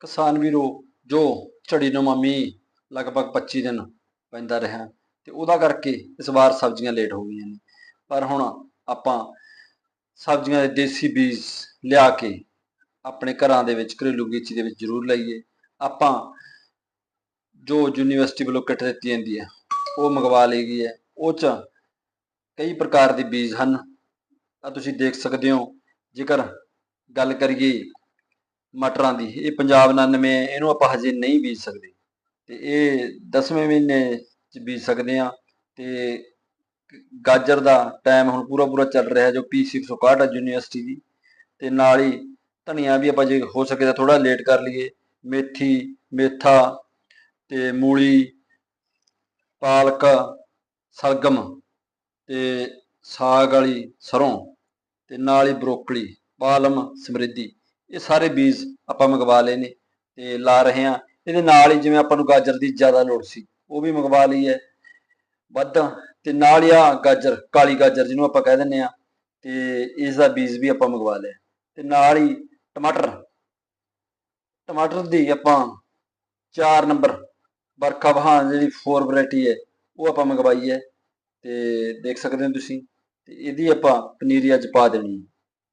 ਕਿਸਾਨ ਵੀਰੋ, ਜੋ ਝੜੀ ਨੂੰ ਮੀਂਹ ਲਗਭਗ 25 ਦਿਨ ਪੈਂਦਾ ਰਿਹਾ, ਤੇ ਉਹਦਾ ਕਰਕੇ ਇਸ ਵਾਰ ਸਬਜ਼ੀਆਂ ਲੇਟ ਹੋ ਗਈਆਂ ਨੇ। ਪਰ ਹੁਣ ਆਪਾਂ ਸਬਜ਼ੀਆਂ ਦੇ ਦੇਸੀ ਬੀਜ ਲਿਆ ਕੇ ਆਪਣੇ ਘਰਾਂ ਦੇ ਵਿੱਚ, ਘਰੇਲੂ ਬਗੀਚੀ ਦੇ ਵਿੱਚ ਜ਼ਰੂਰ ਲਾਈਏ। ਆਪਾਂ ਜੋ ਯੂਨੀਵਰਸਿਟੀ ਵੱਲੋਂ ਕਿੱਟ ਦਿੱਤੀ ਜਾਂਦੀ ਹੈ, ਉਹ ਮੰਗਵਾ ਲਈ ਗਈ ਹੈ। ਉਹ ਚ ਕਈ ਪ੍ਰਕਾਰ ਦੇ ਬੀਜ ਹਨ। ਆ ਤੁਸੀਂ ਦੇਖ ਸਕਦੇ ਹੋ। ਜੇਕਰ ਗੱਲ ਕਰੀਏ ਮਟਰਾਂ ਦੀ। ਇਹ ਪੰਜਾਬ 99 ਹੈ ਇਹਨੂੰ ਆਪਾਂ ਹਜੇ ਨਹੀਂ ਬੀਜ ਸਕਦੇ। ਤੇ ਇਹ 10ਵੇਂ ਮਹੀਨੇ ਚ ਬੀਜ ਸਕਦੇ ਆ ਤੇ ਗਾਜਰ ਦਾ ਟਾਈਮ ਹੁਣ ਪੂਰਾ ਪੂਰਾ ਚੱਲ ਰਿਹਾ ਜੋ ਪੀਸੀ 161 ਹੈ ਯੂਨੀਵਰਸਿਟੀ ਦੀ। ਤੇ ਨਾਲ ਹੀ ਧਨੀਆ ਵੀ ਆਪਾਂ ਜੇ ਹੋ ਸਕੇ ਤਾਂ ਥੋੜਾ ਲੇਟ ਕਰ ਲਈਏ। ਮੇਥੀ, ਮੇਥਾ ਤੇ ਮੂਲੀ, ਪਾਲਕ, ਸਰਗਮ ਤੇ ਸਾਗ ਵਾਲੀ ਸਰੋਂ ਤੇ ਨਾਲ ਹੀ ਬਰੋਕਲੀ ਪਾਲਮ ਸਮਰਿੱਧੀ। ਇਹ ਸਾਰੇ ਬੀਜ ਆਪਾਂ ਮੰਗਵਾ ਲਏ ਨੇ ਤੇ ਲਾ ਰਹੇ ਆ ਇਹਦੇ ਨਾਲ ਹੀ ਜਿਵੇਂ ਆਪਾਂ ਨੂੰ ਗਾਜਰ ਦੀ ਜ਼ਿਆਦਾ ਲੋੜ ਸੀ, ਉਹ ਵੀ ਮੰਗਵਾ ਲਈ ਹੈ। ਵੱਧ ਤੇ ਨਾਲ ਹੀ ਆ ਗਾਜਰ, ਕਾਲੀ ਗਾਜਰ ਜਿਹਨੂੰ ਆਪਾਂ ਕਹਿ ਦਿੰਦੇ ਆ ਤੇ ਇਸ ਦਾ ਬੀਜ ਵੀ ਆਪਾਂ ਮੰਗਵਾ ਲਿਆ। ਤੇ ਨਾਲ ਹੀ ਟਮਾਟਰ। ਟਮਾਟਰ ਦੀ ਆਪਾਂ 4 ਨੰਬਰ ਵਰਖਾ ਬਹਾਨ ਜਿਹੜੀ 4 ਵੈਰਾਈਟੀ ਹੈ, ਉਹ ਆਪਾਂ ਮੰਗਵਾਈ ਹੈ। ਤੇ ਦੇਖ ਸਕਦੇ ਹੋ ਤੁਸੀਂ, ਤੇ ਇਹਦੀ ਆਪਾਂ ਪਨੀਰੀ ਅੱਜ ਪਾ ਦੇਣੀ